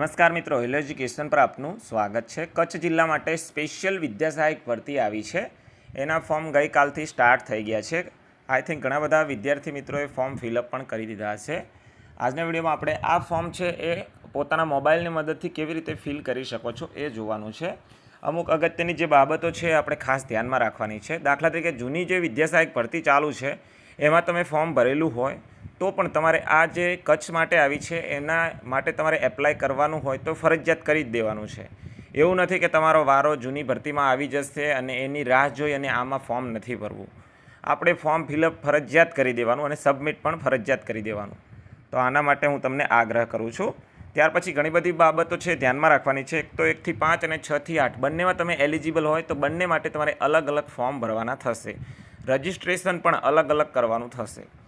નમસ્કાર મિત્રો hello education પર આપનું સ્વાગત છે. કચ્છ જિલ્લા માટે સ્પેશિયલ વિદ્યા સહાયક ભરતી આવી છે. એના ફોર્મ ગઈકાલથી સ્ટાર્ટ થઈ ગયા છે. આઈ થિંક ઘણા બધા વિદ્યાર્થી મિત્રોએ ફોર્મ ફિલઅપ પણ કરી દીધા છે. આજના વિડીયોમાં આપણે આ ફોર્મ છે એ પોતાના મોબાઈલની મદદથી કેવી રીતે ફિલ કરી શકો છો એ જોવાનું છે. અમુક અગત્યની જે બાબતો છે આપણે ખાસ ધ્યાનમાં રાખવાની છે. દાખલા તરીકે જૂની જે વિદ્યા સહાયક ભરતી ચાલુ છે, એમાં તમે ફોર્મ ભરેલું હોય તો પણ તમારે આ જે કચ્છ માટે આવી છે, એના માટે તમારે એપ્લાય કરવાનું હોય તો ફરજિયાત કરી જ દેવાનું છે. એવું નથી કે તમારો વારો જૂની ભરતીમાં આવી જશે અને એની રાહ જોઈ અને આમાં ફોર્મ નથી ભરવું. આપણે ફોર્મ ફિલઅપ ફરજિયાત કરી દેવાનું અને સબમિટ પણ ફરજિયાત કરી દેવાનું. તો આના માટે હું તમને આગ્રહ કરું છું. ત્યાર પછી ઘણી બધી બાબતો છે ધ્યાનમાં રાખવાની છે. એક તો એકથી પાંચ અને છથી આઠ બંનેમાં તમે એલિજિબલ હોય તો બંને માટે તમારે અલગ અલગ ફોર્મ ભરવાના થશે. રજિસ્ટ્રેશન પણ અલગ અલગ કરવાનું થશે.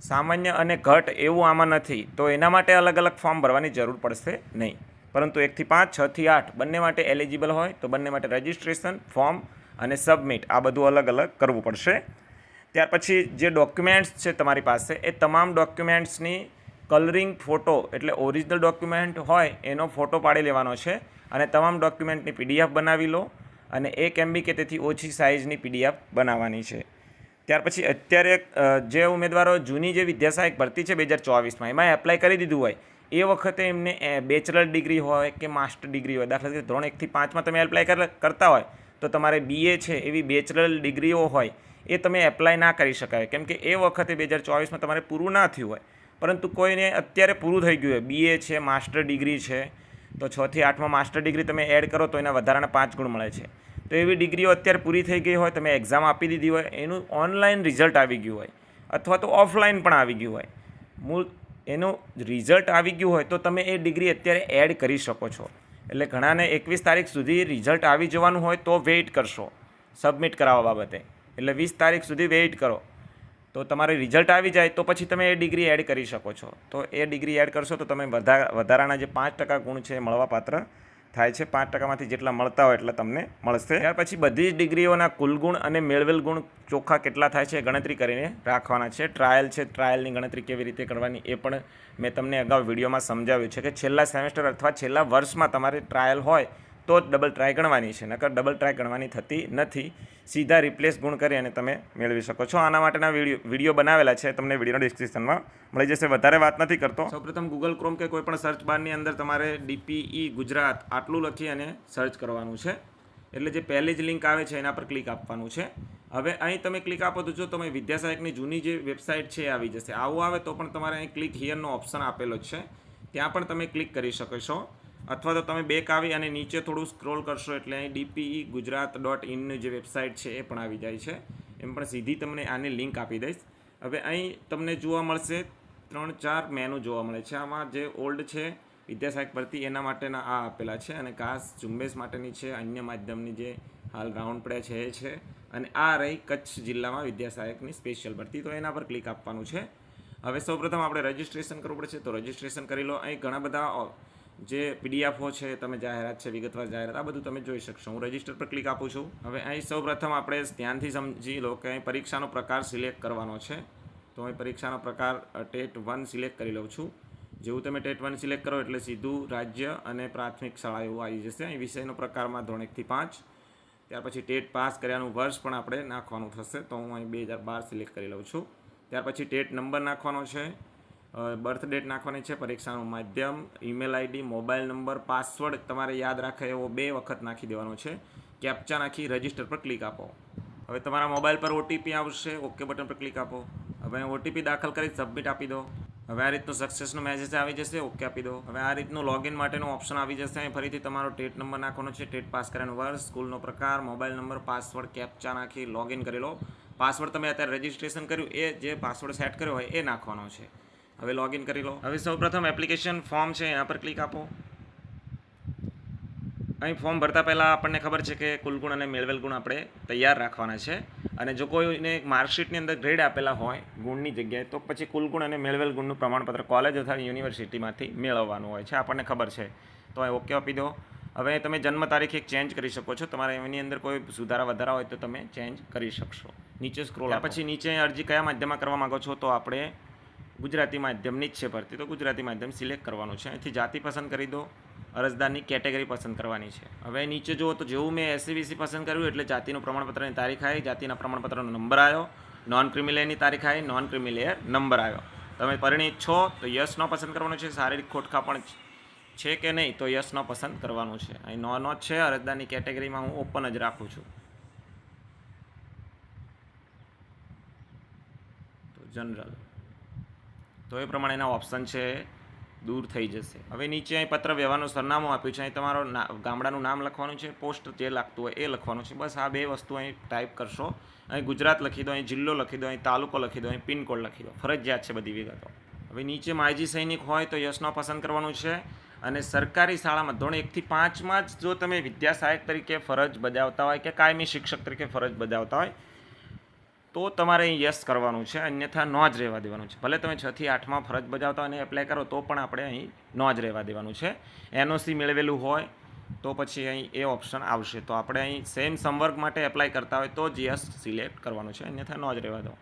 સામાન્ય અને ઘટ એવું આમાં નથી, તો એના માટે અલગ અલગ ફોર્મ ભરવાની જરૂર પડશે નહીં. પરંતુ એકથી પાંચ, છથી આઠ બંને માટે એલિજિબલ હોય, તો બંને માટે રજિસ્ટ્રેશન, ફોર્મ અને સબમિટ આ બધું અલગ અલગ કરવું પડશે. ત્યાર પછી જે ડોક્યુમેન્ટ્સ છે તમારી પાસે, એ તમામ ડોક્યુમેન્ટ્સની કલરિંગ ફોટો, એટલે ઓરિજિનલ ડોક્યુમેન્ટ હોય, એનો ફોટો પાડી લેવાનો છે અને તમામ ડોક્યુમેન્ટની પીડીએફ બનાવી લો અને એક એમબી કે તેથી ઓછી સાઇઝની પીડીએફ બનાવવાની છે. ત્યાર પછી અત્યારે જે ઉમેદવારો જૂની જે વિદ્યાસહાયક ભરતી છે બે હજાર ચોવીસમાં એમાં એપ્લાય કરી દીધું હોય, એ વખતે એમને બેચલર ડિગ્રી હોય કે માસ્ટર ડિગ્રી હોય, દાખલા તરીકે ધોરણ એકથી પાંચમાં તમે એપ્લાય કરતા હોય, તો તમારે બીએ છે, એવી બેચલર ડિગ્રીઓ હોય, એ તમે એપ્લાય ના કરી શકાય. કેમ કે એ વખતે બે હજાર ચોવીસમાં તમારે પૂરું ના થયું હોય, પરંતુ કોઈને અત્યારે પૂરું થઈ ગયું હોય. બીએ છે માસ્ટર ડિગ્રી છે, તો છથી આઠમાં માસ્ટર ડિગ્રી તમે એડ કરો તો એના વધારાના પાંચ ગુણ મળે છે. તો એવી ડિગ્રીઓ અત્યારે પૂરી થઈ ગઈ હોય, તમે એક્ઝામ આપી દીધી હોય, એનું ઓનલાઈન રિઝલ્ટ આવી ગયું હોય, અથવા તો ઓફલાઈન પણ આવી ગયું હોય. મૂળ એનું રિઝલ્ટ આવી ગયું હોય તો તમે એ ડિગ્રી અત્યારે એડ કરી શકો છો. એટલે ઘણાને એકવીસ તારીખ સુધી રિઝલ્ટ આવી જવાનું હોય તો વેઇટ કરશો સબમિટ કરાવવા બાબતે. એટલે વીસ તારીખ સુધી વેઇટ કરો. તો તમારે રિઝલ્ટ આવી જાય તો પછી તમે એ ડિગ્રી એડ કરી શકો છો. તો એ ડિગ્રી એડ કરશો તો તમે વધા વધારાના જે પાંચ ટકા ગુણ છે મળવાપાત્ર થાય છે પાંચ ટકામાંથી જેટલા મળતા હોય એટલા તમને મળશે. ત્યાર પછી બધી જ ડિગ્રીઓના કુલ ગુણ અને મેળવેલ ગુણ ચોખ્ખા કેટલા થાય છે ગણતરી કરીને રાખવાના છે. ટ્રાયલ છે, ટ્રાયલની ગણતરી કેવી રીતે કરવાની એ પણ મેં તમને અગાઉ વિડીયોમાં સમજાવ્યું છે કે છેલ્લા સેમેસ્ટર અથવા છેલ્લા વર્ષમાં તમારે ટ્રાયલ હોય તો જ ડબલ ટ્રાય ગણવાની છે. નકર ડબલ ટ્રાય ગણવાની થતી નથી. સીધા રિપ્લેસ ગુણ કરી અને તમે મેળવી શકો છો. આના માટેના વીડિયો વીડિયો બનાવેલા છે. તમને વીડિયો ડિસ્ક્રિપ્શનમાં મળી જશે. વધારે વાત નથી કરતો. સૌપ્રથમ ગૂગલ ક્રોમ કે કોઈ પણ સર્ચ બારની અંદર તમારે ડીપીઈ ગુજરાત આટલું લખી અને સર્ચ કરવાનું છે. એટલે જે પહેલી જ લિંક આવે છે, એના પર ક્લિક આપવાનું છે. હવે અહીં તમે ક્લિક આપો તો જો તમે વિદ્યાસહાયકની જૂની જે વેબસાઇટ છે આવી જશે. આવું આવે તો પણ તમારે અહીં ક્લિક હિયરનો ઓપ્શન આપેલો છે. ત્યાં પણ તમે ક્લિક કરી શકો છો. અથવા તો તમે બેક આવી અને નીચે થોડું સ્ક્રોલ કરશો એટલે અહીં ડીપીઈ ગુજરાત ડોટ ઇનની જે વેબસાઇટ છે એ પણ આવી જાય છે. એમ પણ સીધી તમને આની લિંક આપી દઈશ. હવે અહીં તમને જોવા મળશે ત્રણ ચાર મેનુ જોવા મળે છે. આમાં જે ઓલ્ડ છે વિદ્યાસહાયક ભરતી, એના માટેના આ આપેલા છે અને ખાસ ઝુંબેશ માટેની છે, અન્ય માધ્યમની જે હાલ રાઉન્ડ પડે છે એ છે. અને આ રહી કચ્છ જિલ્લામાં વિદ્યાસહાયકની સ્પેશિયલ ભરતી. તો એના પર ક્લિક આપવાનું છે. હવે સૌપ્રથમ આપણે રજિસ્ટ્રેશન કરવું પડશે. તો રજિસ્ટ્રેશન કરી લો. અહીં ઘણા બધા જે પીડીએફો છે, તમે જાહેરાત છે, વિગતવાર જાહેરાત, આ બધું તમે જોઈ શકશો. હું રજિસ્ટર પર ક્લિક આપું છું. હવે અહીં સૌપ્રથમ આપણે ધ્યાનથી સમજી લો કે અહીં પરીક્ષાનો પ્રકાર સિલેક્ટ કરવાનો છે. તો અહીં પરીક્ષાનો પ્રકાર ટેટ વન સિલેક્ટ કરી લઉં છું. જેવું તમે ટેટ વન સિલેક્ટ કરો એટલે સીધું રાજ્ય અને પ્રાથમિક શાળા એવું આવી જશે. અહીં વિષયનો પ્રકારમાં ધોરણ એકથી પાંચ. ત્યાર પછી ટેટ પાસ કર્યાનું વર્ષ પણ આપણે નાખવાનું થશે. તો હું અહીં બે હજાર બાર સિલેક્ટ કરી લઉં છું. ત્યાર પછી ટેટ નંબર નાખવાનો છે. બર્થ ડેટ નાખવાની છે પરીક્ષાનું માધ્યમ email ID mobile number password તમારે યાદ રાખે એવો બે વખત નાખી દેવાનો છે. કેપ્ચા નાખી રજિસ્ટર પર ક્લિક આપો. હવે તમારા મોબાઈલ પર ઓટીપી આવશે ઓકે બટન પર ક્લિક આપો. હવે ઓટીપી દાખલ કરી સબમિટ આપી દો. હવે આ રીતનું સક્સેસનો મેસેજ આવી જશે ઓકે આપી દો. હવે આ રીતનું લોગિન માટેનું ઓપ્શન આવી જશે. અહીં ફરીથી તમારો ટેટ નંબર નાખવાનો છે. ટેટ પાસ કર્યાનું વર્ષ, સ્કૂલનો પ્રકાર મોબાઈલ નંબર પાસવર્ડ કેપ્ચા નાખી લોગિન કરી લો. પાસવર્ડ તમે અત્યારે રજિસ્ટ્રેશન કર્યું, એ જે પાસવર્ડ સેટ કર્યો હોય એ નાખવાનો છે. હવે લોગિન કરી લો. હવે સૌપ્રથમ એપ્લિકેશન ફોર્મ છે એના પર ક્લિક આપો. અહીં ફોર્મ ભરતા પહેલાં આપણને ખબર છે કે કુલગુણ અને મેળવેલ ગુણ આપણે તૈયાર રાખવાના છે. અને જો કોઈને માર્કશીટની અંદર ગ્રેડ આપેલા હોય ગુણની જગ્યાએ તો પછી કુલગુણ અને મેળવેલ ગુણનું પ્રમાણપત્ર કોલેજ અથવા યુનિવર્સિટીમાંથી મેળવવાનું હોય છે આપણને ખબર છે. તો અહીં ઓકે આપી દો. હવે તમે જન્મ તારીખ એક ચેન્જ કરી શકો છો. તમારે એની અંદર કોઈ સુધારા વધારા હોય તો તમે ચેન્જ કરી શકશો. નીચે સ્ક્રોલ પછી નીચે અરજી કયા માધ્યમમાં કરવા માંગો છો તો આપણે ગુજરાતી માધ્યમની જ છે ભરતી, તો ગુજરાતી માધ્યમ સિલેક્ટ કરવાનું છે. અહીંથી જાતિ પસંદ કરી દો, અરજદારની કેટેગરી પસંદ કરવાની છે. હવે નીચે જુઓ તો જેવું મેં એસસીબીસી પસંદ કર્યું એટલે જાતિનું પ્રમાણપત્રની તારીખ આવી, જાતિના પ્રમાણપત્રનો નંબર આવ્યો નોન ક્રિમિલેયરની તારીખ આવી નોન ક્રિમિલેયર નંબર આવ્યો. તમે પરિણીત છો તો યસ, નો પસંદ કરવાનો છે. શારીરિક ખોટખા પણ છે કે નહીં તો યસ, નો પસંદ કરવાનું છે. અહીં નો નો છે. અરજદારની કેટેગરીમાં હું ઓપન જ રાખું છું. તો જનરલ. તો એ પ્રમાણે એના ઓપ્શન છે, દૂર થઈ જશે. હવે નીચે અહીં પત્ર વ્યવહારનું સરનામું આપ્યું છે, અહીં તમારો ગામડાનું નામ લખવાનું છે પોસ્ટ જે લાગતું હોય એ લખવાનું છે. બસ આ બે વસ્તુ અહીં ટાઈપ કરશો. અહીં ગુજરાત લખી દો, અહીં જિલ્લો લખી દો, અહીં તાલુકો લખી દો, અહીં પિનકોડ લખી દો. ફરજિયાત છે બધી વિગતો. હવે નીચે માયજી સૈનિક હોય તો યશનો પસંદ કરવાનું છે અને સરકારી શાળામાં ધોરણ એકથી પાંચમાં જ જો તમે વિદ્યા સહાયક તરીકે ફરજ બજાવતા હોય કે કાયમી શિક્ષક તરીકે ફરજ બજાવતા હોય તો તમારે અહીં યસ કરવાનું છે, અન્યથા નો જ રહેવા દેવાનું છે. ભલે તમે છથી આઠમાં ફરજ બજાવતા અને એપ્લાય કરો, તો પણ આપણે અહીં નો જ રહેવા દેવાનું છે. એનઓસી મેળવેલું હોય, તો પછી અહીં એ ઓપ્શન આવશે. તો આપણે અહીં સેમ સંવર્ગ માટે એપ્લાય કરતા હોય, તો જ યસ સિલેક્ટ કરવાનું છે, અન્યથા નો જ રહેવા દો.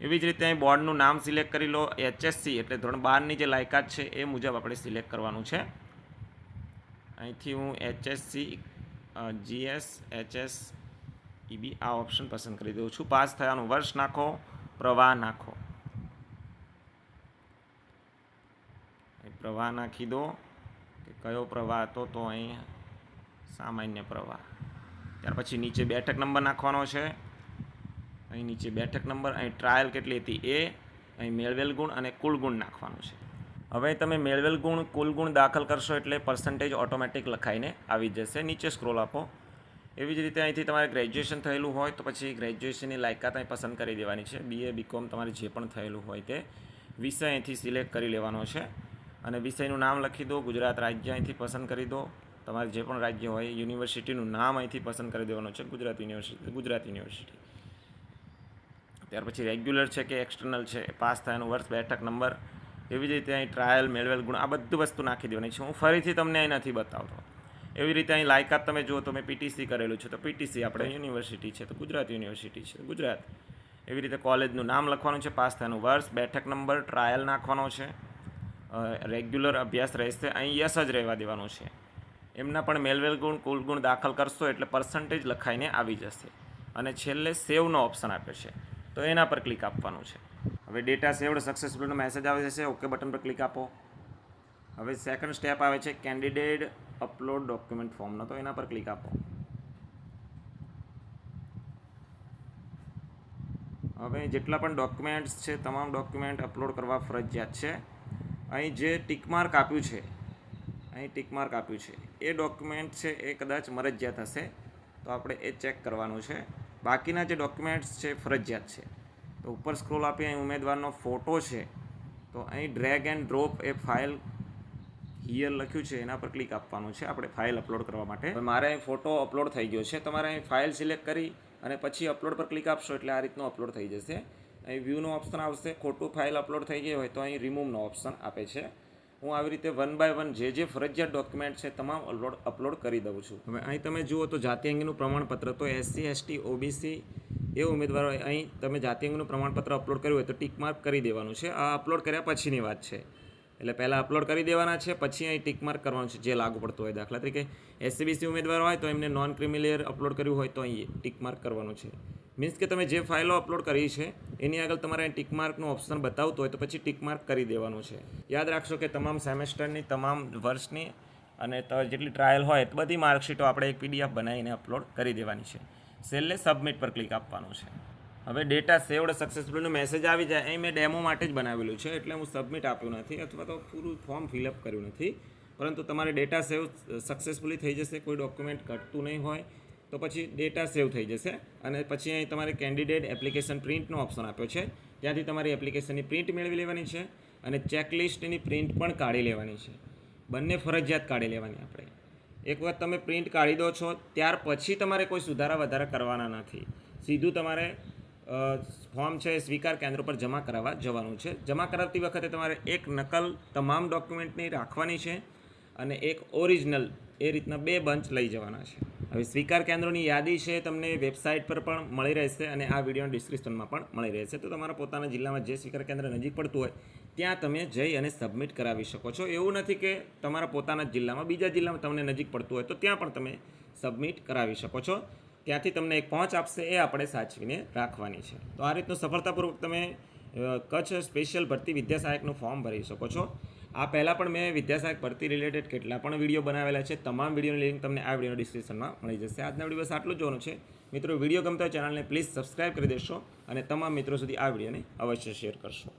એવી જ રીતે અહીં બોર્ડનું નામ સિલેક્ટ કરી લો એચએસસી એટલે ધોરણ બારની જે લાયકાત છે, એ મુજબ આપણે સિલેક્ટ કરવાનું છે. અહીંથી હું એચએસસી જીએસ એચએસ ઈબી આ ઓપ્શન પસંદ કરી દઉં છું. પાસ થયાનું વર્ષ નાખો, પ્રવાહ નાખો. પ્રવાહ નાખી દો કે કયો પ્રવાહ હતો તો અહીં સામાન્ય પ્રવાહ. ત્યાર પછી નીચે બેઠક નંબર નાખવાનો છે. અહીં નીચે બેઠક નંબર, અહીં ટ્રાયલ કેટલી હતી? એ, અહીં મેળવેલ ગુણ અને કુલ ગુણ નાખવાનું છે. હવે તમે મેળવેલ ગુણ, કુલ ગુણ દાખલ કરશો એટલે પર્સન્ટેજ ઓટોમેટિક લખાઈને આવી જશે. નીચે સ્ક્રોલ આપો. એવી જ રીતે અહીંથી તમારે ગ્રેજ્યુએશન થયેલું હોય તો પછી ગ્રેજ્યુએશનની લાયકાત અહીં પસંદ કરી દેવાની છે. બીએ બીકોમ તમારે જે પણ થયેલું હોય તે વિષય અહીંથી સિલેક્ટ કરી લેવાનો છે. અને વિષયનું નામ લખી દો, ગુજરાત રાજ્ય અહીંથી પસંદ કરી દો. તમારે જે પણ રાજ્ય હોય, યુનિવર્સિટીનું નામ અહીંથી પસંદ કરી દેવાનું છે, ગુજરાત યુનિવર્સિટી ગુજરાત યુનિવર્સિટી. ત્યાર પછી રેગ્યુલર છે કે એક્સટર્નલ છે, પાસ થયાનું વર્ષ બેઠક નંબર એવી જ રીતે અહીં ટ્રાયલ મેળવેલ ગુણ, આ બધું વસ્તુ નાખી દેવાની છે. હું ફરીથી તમને અહીં નથી બતાવતો. એવી રીતે અહીં લાયકાત તમે જુઓ તો મેં પીટીસી કરેલું છે. તો પીટીસી આપણે યુનિવર્સિટી છે, તો ગુજરાત યુનિવર્સિટી છે, ગુજરાત. એવી રીતે કોલેજનું નામ લખવાનું છે, પાસ થયાનું વર્ષ, બેઠક નંબર, ટ્રાયલ નાખવાનો છે. રેગ્યુલર અભ્યાસ રહેશે, અહીં યસ જ રહેવા દેવાનું છે. એમના પણ મેલવેલ ગુણ, કુલ ગુણ દાખલ કરશો એટલે પર્સન્ટેજ લખાઈને આવી જશે. અને છેલ્લે સેવનો ઓપ્શન આપ્યો છે. તો એના પર ક્લિક આપવાનું છે. હવે ડેટા સેવડ સક્સેસફુલનો મેસેજ આવે જશે ઓકે બટન પર ક્લિક આપો. હવે સેકન્ડ સ્ટેપ આવે છે કેન્ડિડેટ અપલોડ ડોક્યુમેન્ટ ફોર્મનો તો એના પર ક્લિક આપો. હવે જેટલા પણ ડોક્યુમેન્ટ્સ છે, તમામ ડોક્યુમેન્ટ અપલોડ કરવા ફરજિયાત છે. અહીં જે ટીકમાર્ક આપ્યું છે, અહીં ટીકમાર્ક આપ્યું છે, એ ડોક્યુમેન્ટ છે, એ કદાચ મરજિયાત હશે, તો આપણે એ ચેક કરવાનું છે. બાકીના જે ડોક્યુમેન્ટ્સ છે ફરજિયાત છે. તો ઉપર સ્ક્રોલ આપી, અહીં ઉમેદવારનો ફોટો છે, તો અહીં drag and drop a file here લખ્યું છે, એના પર ક્લિક આપવાનું છે. આપણે ફાઇલ અપલોડ કરવા માટે. મારે ફોટો અપલોડ થઈ ગયો છે. તમારે અહીં ફાઇલ સિલેક્ટ કરી અને પછી અપલોડ પર ક્લિક આપશો એટલે આ રીતનું અપલોડ થઈ જશે. અહીં વ્યૂનો ઓપ્શન આવશે. ખોટું ફાઇલ અપલોડ થઈ ગઈ હોય તો અહીં રિમૂવનો ઓપ્શન આપે છે. હું આવી રીતે વન બાય વન જે જે ફરજિયાત ડોક્યુમેન્ટ છે તમામ અપલોડ અપલોડ કરી દઉં છું. હવે અહીં તમે જુઓ તો જાતિ અંગેનું પ્રમાણપત્ર તો એસસી એસટી ઓબીસી એ ઉમેદવારો અહીં તમે જાતિ અંગેનું પ્રમાણપત્ર અપલોડ કર્યું હોય તો ટીક માર્ક કરી દેવાનું છે. આ અપલોડ કર્યા પછીની વાત છે. એટલે પહેલાં અપલોડ કરી દેવાના છે, પછી અહીં ટીકમાર્ક કરવાનું છે, જે લાગુ પડતું હોય દાખલા તરીકે એસસીબીસી ઉમેદવાર હોય તો એમને નોન ક્રિમિલિયર અપલોડ કર્યું હોય તો અહીં ટીક માર્ક કરવાનું છે. મીન્સ કે તમે જે ફાઇલો અપલોડ કરી છે, એની આગળ તમારે અહીં ટીક માર્કનું ઓપ્શન બતાવતું હોય તો પછી ટીક માર્ક કરી દેવાનું છે. યાદ રાખશો કે તમામ સેમેસ્ટરની, તમામ વર્ષની અને જેટલી ટ્રાયલ હોય, બધી માર્કશીટો આપણે એક પીડીએફ બનાવીને અપલોડ કરી દેવાની છે. છેલ્લે સબમિટ પર ક્લિક આપવાનું છે. હવે ડેટા સેવડ સક્સેસફુલનો મેસેજ આવી જાય, અહીં મેં ડેમો માટે જ બનાવેલું છે, એટલે હું સબમિટ આપ્યું નથી અથવા તો પૂરું ફોર્મ ફિલઅપ કર્યું નથી. પરંતુ તમારે ડેટા સેવ સક્સેસફુલી થઈ જશે, કોઈ ડોક્યુમેન્ટ ઘટતું નહીં હોય, તો પછી ડેટા સેવ થઈ જશે. અને પછી અહીં તમારે કેન્ડિડેટ એપ્લિકેશન પ્રિન્ટનો ઓપ્શન આપ્યો છે. ત્યાંથી તમારી એપ્લિકેશનની પ્રિન્ટ મેળવી લેવાની છે અને ચેકલિસ્ટની પ્રિન્ટ પણ કાઢી લેવાની છે. બંને ફરજિયાત કાઢી લેવાની આપણે. એક વખત તમે પ્રિન્ટ કાઢી દો છો, ત્યાર પછી તમારે કોઈ સુધારા વધારા કરવાના નથી. સીધું તમારે ફોર્મ છે સ્વીકાર કેન્દ્ર પર જમા કરાવવા જવાનું છે. જમા કરાવતી વખતે તમારે એક નકલ તમામ ડોક્યુમેન્ટની રાખવાની છે અને એક ઓરિજિનલ એ રીતના બે બંચ લઈ જવાના છે. હવે સ્વીકાર કેન્દ્રોની યાદી છે તમને વેબસાઇટ પર પણ મળી રહેશે અને આ વિડીયોના ડિસ્ક્રિપ્શનમાં પણ મળી રહેશે. તો તમારા પોતાના જિલ્લામાં જે સ્વીકાર કેન્દ્ર નજીક પડતું હોય, ત્યાં તમે જઈ અને સબમિટ કરાવી શકો છો. એવું નથી કે તમારા પોતાના જિલ્લામાં, બીજા જિલ્લામાં તમને નજીક પડતું હોય તો ત્યાં પણ તમે સબમિટ કરાવી શકો છો. ત્યાંથી તમને એક પહોંચ આપશે, એ આપણે સાચવીને રાખવાની છે. તો આ રીતનું સફળતાપૂર્વક તમે કચ્છ સ્પેશિયલ ભરતી વિદ્યા સહાયકનું ફોર્મ ભરી શકો છો. આ પહેલાં પણ મેં વિદ્યાસહાયક ભરતી રિલેટેડ કેટલા પણ વીડિયો બનાવેલા છે, તમામ વિડીયોની લિંક તમને આ વીડિયો ડિસ્ક્રિપ્શનમાં મળી જશે. આજના વીડિયો બસ આટલું જોવાનું છે. મિત્રો, વીડિયો ગમતા હોય ચેનલને પ્લીઝ સબસ્ક્રાઇબ કરી દેશો અને તમામ મિત્રો સુધી આ વિડીયોને અવશ્ય શેર કરશો.